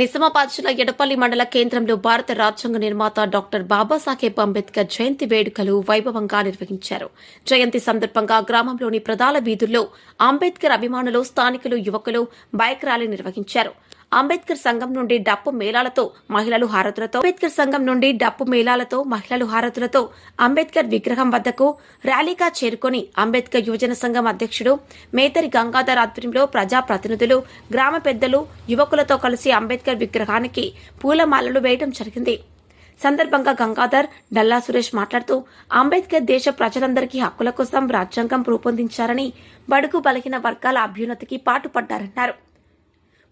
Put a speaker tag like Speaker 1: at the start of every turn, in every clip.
Speaker 1: నిజామాబాద్ జిల్లా ఎడపల్లి మండల కేంద్రంలో భారత రాజ్యాంగ నిర్మాత డాక్టర్ బాబాసాహెబ్ అంబేద్కర్ జయంతి వేడుకలు వైభవంగా నిర్వహించారు. జయంతి సందర్భంగా గ్రామంలోని ప్రధాన వీధుల్లో అంబేద్కర్ అభిమానులు స్థానికులు యువకులు బైక్ ర్యాలీ నిర్వహించారు. అంబేద్కర్ సంఘం నుండి డప్పు మేళాలతో మహిళలు హారతులతో అంబేద్కర్ సంఘం నుండి డప్పు మేళాలతో మహిళలు హారతులతో అంబేద్కర్ విగ్రహం వద్దకు ర్యాలీగా చేరుకొని అంబేద్కర్ యువజన సంఘం అధ్యక్షుడు మేతరి గంగాధర్ ఆధ్వర్యంలో ప్రజాప్రతినిధులు గ్రామ పెద్దలు యువకులతో కలిసి అంబేద్కర్ విగ్రహానికి పూలమాలలు వేయడం జరిగింది. సందర్భంగా గంగాధర్ డల్లా సురేష్ మాట్లాడుతూ అంబేద్కర్ దేశ ప్రజలందరికీ హక్కుల కోసం రాజ్యాంగం రూపొందించారని బడుగు బలహీన వర్గాల అభ్యున్నతికి పాటుపడ్డారన్నారు.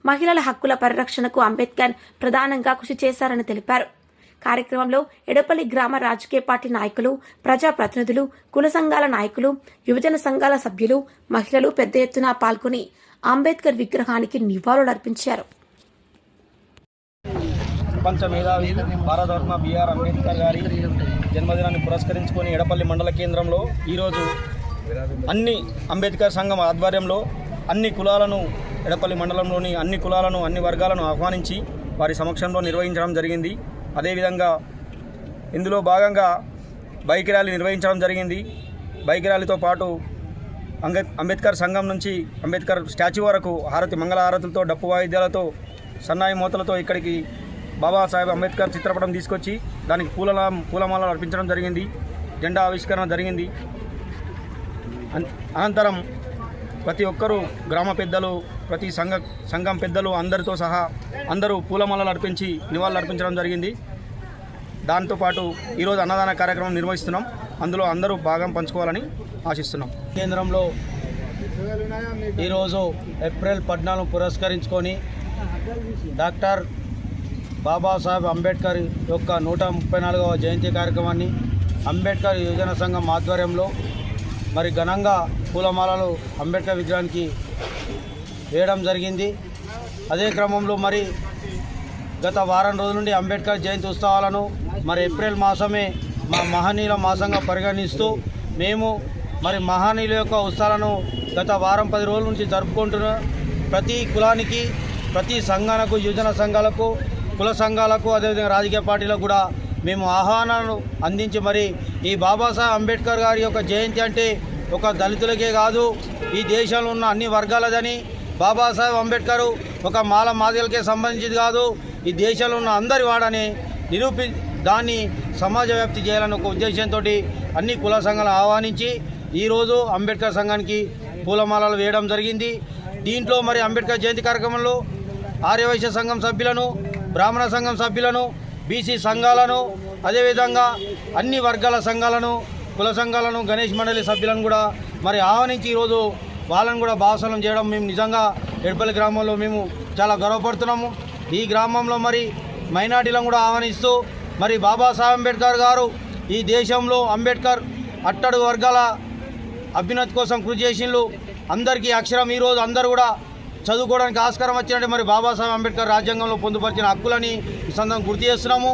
Speaker 1: మహిళల హక్కుల పరిరక్షణకు అంబేద్కర్ ప్రధానంగా కృషి చేశారని తెలిపారు. కార్యక్రమంలో ఎడపల్లి గ్రామ రాజకీయ పార్టీ నాయకులు ప్రజాప్రతినిధులు కుల సంఘాల నాయకులు యువజన సంఘాల సభ్యులు మహిళలు పెద్ద ఎత్తున పాల్గొని అంబేద్కర్ విగ్రహానికి నివాళులర్పించారు
Speaker 2: ప్రపంచ మేధావి భారతరత్న బిఆర్ అంబేద్కర్ గారి జన్మదినాన్ని పురస్కరించుకొని ఎడపల్లి మండల కేంద్రంలో ఈరోజు అన్ని అంబేద్కర్ సంఘం ఆధ్వర్యంలో అన్ని కులాలను ఎడపల్లి మండలంలోని అన్ని కులాలను అన్ని వర్గాలను ఆహ్వానించి వారి సమక్షంలో నిర్వహించడం జరిగింది. అదేవిధంగా ఇందులో భాగంగా బైక్ ర్యాలీ నిర్వహించడం జరిగింది. బైక్ ర్యాలీతో పాటు అంబేద్కర్ సంఘం నుంచి అంబేద్కర్ స్టాచ్యూ వరకు హారతి మంగళ హారతులతో డప్పు వాయిద్యాలతో సన్నాయి మూతలతో ఇక్కడికి బాబాసాహెబ్ అంబేద్కర్ చిత్రపటం తీసుకొచ్చి దానికి పూల పూలమాలలు అర్పించడం జరిగింది. జెండా ఆవిష్కరణ జరిగింది. అన్- అనంతరం ప్రతి ఒక్కరూ గ్రామ పెద్దలు ప్రతి సంఘ సంఘం పెద్దలు అందరితో సహా అందరూ పూలమాలలు అర్పించి నివాళులు అర్పించడం జరిగింది. దాంతోపాటు ఈరోజు అన్నదాన కార్యక్రమం నిర్వహిస్తున్నాం. అందులో అందరూ భాగం పంచుకోవాలని ఆశిస్తున్నాం.
Speaker 3: కేంద్రంలో ఈరోజు ఏప్రిల్ పద్నాలుగు పురస్కరించుకొని డాక్టర్ బాబాసాహెబ్ అంబేద్కర్ యొక్క నూట ముప్పై నాలుగవ జయంతి కార్యక్రమాన్ని అంబేద్కర్ యువజన సంఘం ఆధ్వర్యంలో మరి ఘనంగా పూలమాలలు అంబేద్కర్ విగ్రహానికి వేయడం జరిగింది. అదే క్రమంలో మరి గత వారం రోజుల నుండి అంబేద్కర్ జయంతి ఉత్సవాలను మరి ఏప్రిల్ మాసమే మా మహనీయుల మాసంగా పరిగణిస్తూ మేము మరి మహనీయుల యొక్క ఉత్సవాలను గత వారం పది రోజుల నుంచి జరుపుకుంటున్న ప్రతి కులానికి ప్రతి సంఘాలకు యువజన సంఘాలకు కుల సంఘాలకు అదేవిధంగా రాజకీయ పార్టీలకు కూడా మేము ఆహ్వానాలను అందించి మరి ఈ బాబాసాహెబ్ అంబేద్కర్ గారి యొక్క జయంతి అంటే ఒక దళితులకే కాదు ఈ దేశంలో ఉన్న అన్ని వర్గాలదని బాబాసాహెబ్ అంబేద్కర్ ఒక మాల మాదిలకే సంబంధించింది కాదు ఈ దేశంలో ఉన్న అందరి వాడని నిరూపి దాన్ని సమాజ వ్యాప్తి చేయాలని ఒక ఉద్దేశంతో అన్ని కుల సంఘాలు ఆహ్వానించి ఈరోజు అంబేద్కర్ సంఘానికి పూలమాలలు వేయడం జరిగింది. దీంట్లో మరి అంబేద్కర్ జయంతి కార్యక్రమంలో ఆర్యవైశ్య సంఘం సభ్యులను బ్రాహ్మణ సంఘం సభ్యులను బీసీ సంఘాలను అదేవిధంగా అన్ని వర్గాల సంఘాలను కుల సంఘాలను గణేష్ మండలి సభ్యులను కూడా మరి ఆహ్వానించి ఈరోజు వాళ్ళని కూడా భావసనం చేయడం మేము నిజంగా ఎడపల్లి గ్రామంలో మేము చాలా గర్వపడుతున్నాము. ఈ గ్రామంలో మరి మైనార్టీలను కూడా ఆహ్వానిస్తూ మరి బాబాసాహెబ్ అంబేద్కర్ గారు ఈ దేశంలో అంబేద్కర్ అట్టడు వర్గాల అభ్యున్నతి కోసం కృషి చేసిండ్రు. అందరికీ అక్షరం. ఈరోజు అందరూ కూడా చదువుకోవడానికి ఆస్కారం వచ్చినట్టు మరి బాబాసాహెబ్ అంబేద్కర్ రాజ్యాంగంలో పొందుపరిచిన హక్కులని ఈ సందర్భంగా గుర్తు చేస్తున్నాము.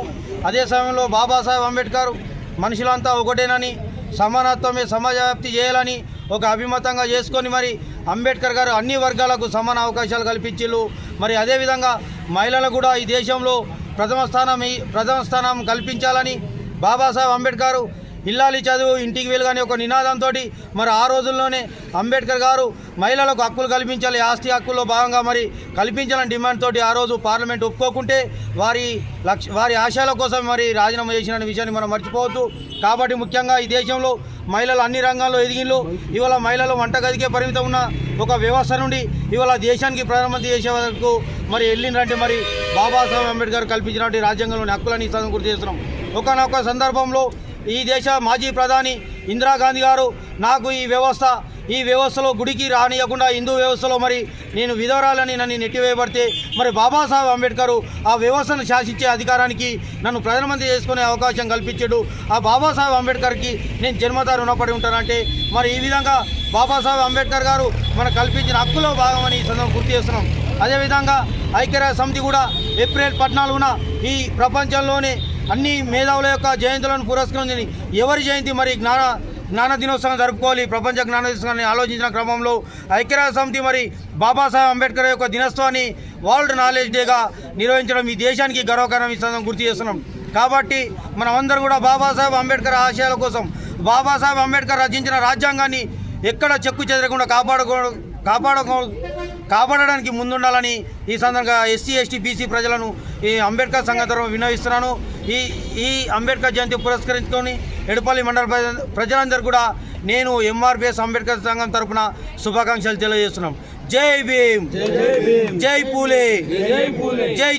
Speaker 3: అదే సమయంలో బాబాసాహెబ్ అంబేద్కర్ మనుషులంతా ఒకటేనని సమానత్వమే సమాజ వ్యాప్తి చేయాలని ఒక అభిమతంగా చేసుకొని మరి అంబేద్కర్ గారు అన్ని వర్గాలకు సమాన అవకాశాలు కల్పించిళ్ళు. మరి అదేవిధంగా మహిళలకు కూడా ఈ దేశంలో ప్రథమ స్థానం ఈ- ప్రథమ స్థానం కల్పించాలని బాబాసాహెబ్ అంబేద్కర్ ఇల్లాలి చదువు ఇంటికి వెళ్ళగానే ఒక నినాదంతో మరి ఆ రోజుల్లోనే అంబేద్కర్ గారు మహిళలకు హక్కులు కల్పించాలి ఆస్తి హక్కుల్లో భాగంగా మరి కల్పించాలని డిమాండ్ తోటి ఆ రోజు పార్లమెంట్ ఒప్పుకోకుంటే వారి లక్ష వారి ఆశయాల కోసం మరి రాజీనామా చేసిన విషయాన్ని మనం మర్చిపోవద్దు. కాబట్టి ముఖ్యంగా ఈ దేశంలో మహిళలు అన్ని రంగాల్లో ఎదిగిళ్ళు. ఇవాళ మహిళలు వంటగదికే పరిమితం ఉన్న ఒక వ్యవస్థ నుండి ఇవాళ దేశానికి ప్రధానమంత్రి చేసే వరకు మరి వెళ్ళిండ్రంటే మరి బాబాసాహెబ్ అంబేద్కర్ కల్పించినటువంటి రాజ్యాంగంలోని హక్కులని ఈ గుర్తు చేస్తున్నాం. ఒకనొక సందర్భంలో ఈ దేశ మాజీ ప్రధాని ఇందిరాగాంధీ గారు నాకు ఈ వ్యవస్థ ఈ వ్యవస్థలో గుడికి రానియకుండా హిందూ వ్యవస్థలో మరి నేను విధవరాలని నన్ను నెట్టివేయబడితే మరి బాబాసాహెబ్ అంబేద్కర్ ఆ వ్యవస్థను శాసించే అధికారానికి నన్ను ప్రధానమంత్రి చేసుకునే అవకాశం కల్పించాడు. ఆ బాబాసాహెబ్ అంబేద్కర్కి నేను జన్మత రుణపడి ఉంటానంటే మరి ఈ విధంగా బాబాసాహెబ్ అంబేద్కర్ గారు మనకు కల్పించిన హక్కులో భాగమని ఈ సందర్భం గుర్తు చేస్తున్నాం. అదేవిధంగా ఐక్యరాజ్య సమితి కూడా ఏప్రిల్ పద్నాలుగున ఈ ప్రపంచంలోనే అన్ని మేధావుల యొక్క జయంతులను పురస్కరించి ఎవరి జయంతి మరి జ్ఞాన జ్ఞాన దినోత్సవం జరుపుకోవాలి? ప్రపంచ జ్ఞాన దినోత్సవాన్ని ఆలోచించిన క్రమంలో ఐక్యరాజ్య సమితి మరి బాబాసాహెబ్ అంబేద్కర్ యొక్క దినోత్సవాన్ని వరల్డ్ నాలెడ్జ్ డేగా నిర్వహించడం ఈ దేశానికి గర్వకారణం ఇస్తుందని గుర్తు చేస్తున్నాం. కాబట్టి మనమందరం కూడా బాబాసాహెబ్ అంబేద్కర్ ఆశయాల కోసం బాబాసాహెబ్ అంబేద్కర్ రచించిన రాజ్యాంగాన్ని ఎక్కడ చెక్కు చెదరకుండా కాపాడుకో కాపాడుకో కాపాడడానికి ముందుండాలని ఈ సందర్భంగా ఎస్సీ ఎస్టీ బీసీ ప్రజలను ఈ అంబేద్కర్ సంఘం తరఫున వినవిస్తున్నాను. ఈ ఈ అంబేద్కర్ జయంతి పురస్కరించుకొని ఎడపల్లి మండల ప్రజ- ప్రజలందరూ కూడా నేను ఎంఆర్బిఎస్ అంబేద్కర్ సంఘం తరఫున శుభాకాంక్షలు తెలియజేస్తున్నాం. జై భీమ్! జై పూలే! జై